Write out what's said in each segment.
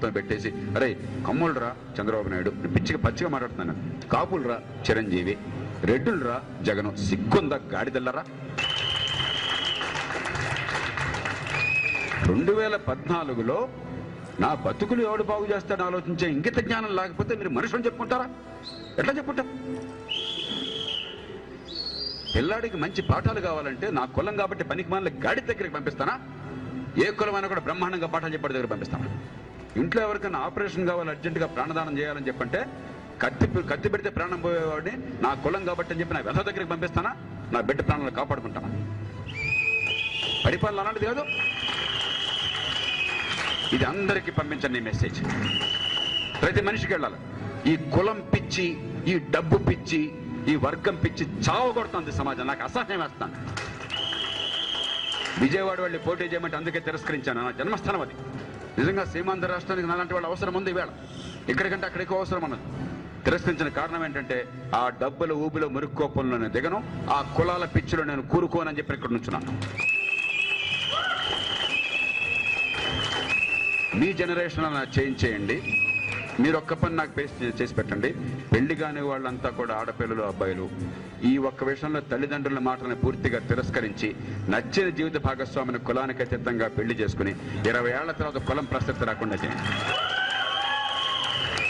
ప్రాంతం పెట్టేసి అరే కమ్ములరా చంద్రబాబు నాయుడు పిచ్చిగా పచ్చిగా మాట్లాడుతున్నాను. కాపులరా చిరంజీవి రెడ్డులరా జగను సిగ్గుందా గాడిదల్లరా? రెండు వేల పద్నాలుగులో నా బతుకులు ఎవడు బాగు చేస్తాడని ఆలోచించే ఇంగిత జ్ఞానం లేకపోతే మీరు మనుషులు చెప్పుకుంటారా? ఎట్లా చెప్పుకుంటారు పిల్లాడికి మంచి పాఠాలు కావాలంటే నా కులం కాబట్టి పనికి మనల్ని గాడి దగ్గరికి పంపిస్తానా? ఏ కులమైనా కూడా బ్రహ్మాండంగా పాఠాలు చెప్పే దగ్గర పంపిస్తాను? ఇంట్లో ఎవరికైనా ఆపరేషన్ కావాలి అర్జెంటుగా ప్రాణదానం చేయాలని చెప్పంటే కత్తి కత్తి పెడితే ప్రాణం పోయేవాడిని నా కులం కాబట్టి అని చెప్పి నా వ్యధ దగ్గరికి పంపిస్తానా? నా బిడ్డ ప్రాణాలు కాపాడుకుంటానా? పరిపాలన అలాంటిది కాదు. ఇది అందరికీ పంపించండి మెసేజ్ ప్రతి మనిషికి వెళ్ళాలి. ఈ కులం పిచ్చి ఈ డబ్బు పిచ్చి ఈ వర్గం పిచ్చి చావగొడుతుంది సమాజం. నాకు అసహ్యం వేస్తాను. విజయవాడ వెళ్ళి పోటీ చేయమంటే అందుకే తిరస్కరించాను. నా జన్మస్థానం అది. నిజంగా సీమాంధ్ర రాష్ట్రానికి నాలాంటి వాళ్ళ అవసరం ఉంది ఇవాళ ఇక్కడికంటే అక్కడ ఎక్కువ అవసరం అన్నది. తిరస్కరించిన కారణం ఏంటంటే ఆ డబ్బుల ఊబిలో మురుక్కోపంలో నేను దిగను ఆ కులాల పిచ్చిలో నేను కూరుకోనని చెప్పి ఇక్కడ నుంచున్నాను మీ జనరేషన్ అలా చేంజ్ చేయండి. మీరు ఒక్క పని నాకు పేసి చేసి పెట్టండి. పెళ్ళి కాని వాళ్ళంతా కూడా ఆడపిల్లలు అబ్బాయిలు. ఈ ఒక్క విషయంలో తల్లిదండ్రుల మాటలను పూర్తిగా తిరస్కరించి నచ్చిన జీవిత భాగస్వామిని కులానికి అతీతంగా పెళ్ళి చేసుకుని ఇరవై ఏళ్ళ తర్వాత కులం ప్రసక్తి రాకుండా చేయండి.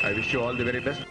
I wish you all the very best